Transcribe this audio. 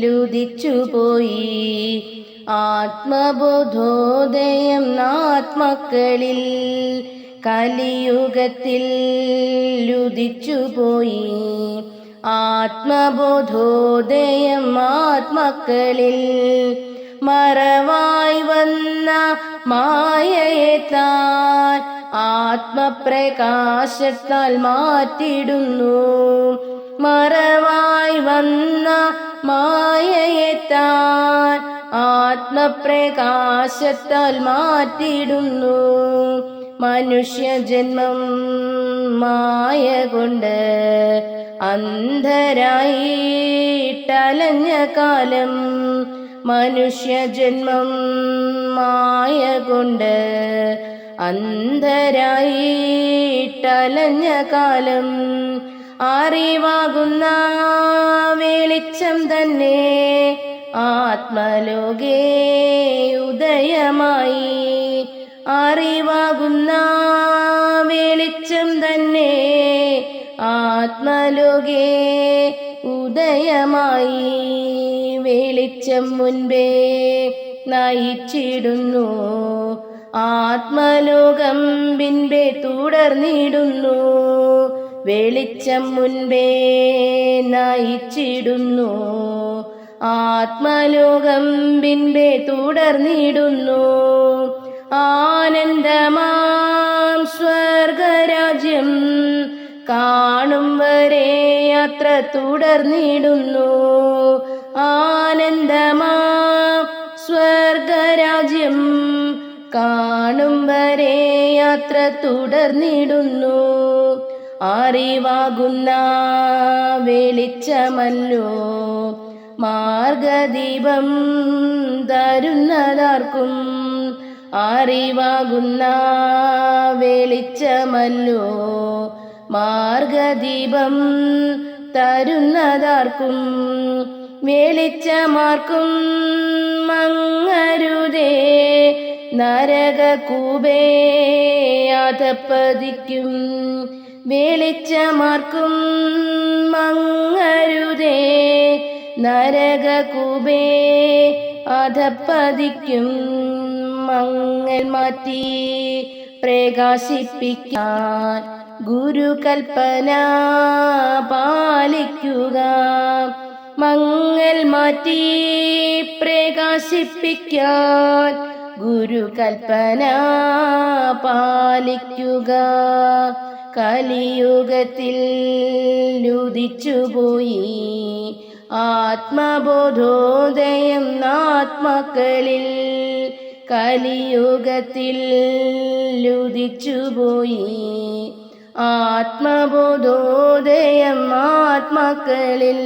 ലുദിച്ചുപോയി. ആത്മബോധോദയം ആത്മക്കളിൽ കലിയുഗത്തിൽ ലുദിച്ചുപോയി. ആത്മബോധോദയം ആത്മക്കളിൽ മറവായി വന്ന മായയെ താൻ ആത്മപ്രകാശത്താൽ മാറ്റിടുന്നു. മറവായി വന്ന മായയെ താൻ ആത്മപ്രകാശത്താൽ മാറ്റിടുന്നു മനുഷ്യജന്മം മായ കൊണ്ട് അന്ധരായി ടലഞ്ഞ കാലം മനുഷ്യജന്മം മായ കൊണ്ട് അന്ധരായി ടലഞ്ഞ കാലം അറിവാകുന്ന വെളിച്ചം തന്നെ ആത്മലോകേ ഉദയമായി. അറിവാകുന്ന വെളിച്ചം തന്നെ ആത്മലോകേ ഉദയമായി. വെളിച്ചം മുൻപേ നയിച്ചിടുന്നു. ആത്മലോകം പിൻപേ തുടർന്നിടുന്നു. വെളിച്ചം മുൻപേ നയിച്ചിടുന്നു. ആത്മലോകം പിൻപേ തുടർന്നിടുന്നു. ആനന്ദമാം സ്വർഗരാജ്യം കാണും വരെ യാത്ര തുടർന്നിടുന്നു. ആനന്ദമാം സ്വർഗരാജ്യം കാണും വരെ യാത്ര തുടർന്നിടുന്നു. അറിവാകുന്ന വെളിച്ചമല്ലോ? മാർഗദീപം തരുന്നതാർക്കും അറിവാകുന്ന വെളിച്ചമല്ലോ? മാർഗദീപം തരുന്നതാർക്കും വെളിച്ചമാർക്കും മങ്ങരുതേ. നരകകൂപേ അധപ്പതിക്കും വെളിച്ചമാർക്കും മങ്ങരുതേ നരകകുബേ അധപ്പതിക്കും മങ്ങൽ മാറ്റി പ്രകാശിപ്പിക്കാൻ ഗുരുകൽപ്പന പാലിക്കുക. മങ്ങൽ മാറ്റി പ്രകാശിപ്പിക്കാൻ ഗുരുകൽപ്പന പാലിക്കുക. കലിയുഗത്തിൽ ലുദിച്ചുപോയി. ആത്മബോധോദയം നാത്മക്കളിൽ കലിയുഗത്തിൽ ലുദിച്ചുപോയി. ആത്മബോധോദയം ആത്മക്കളിൽ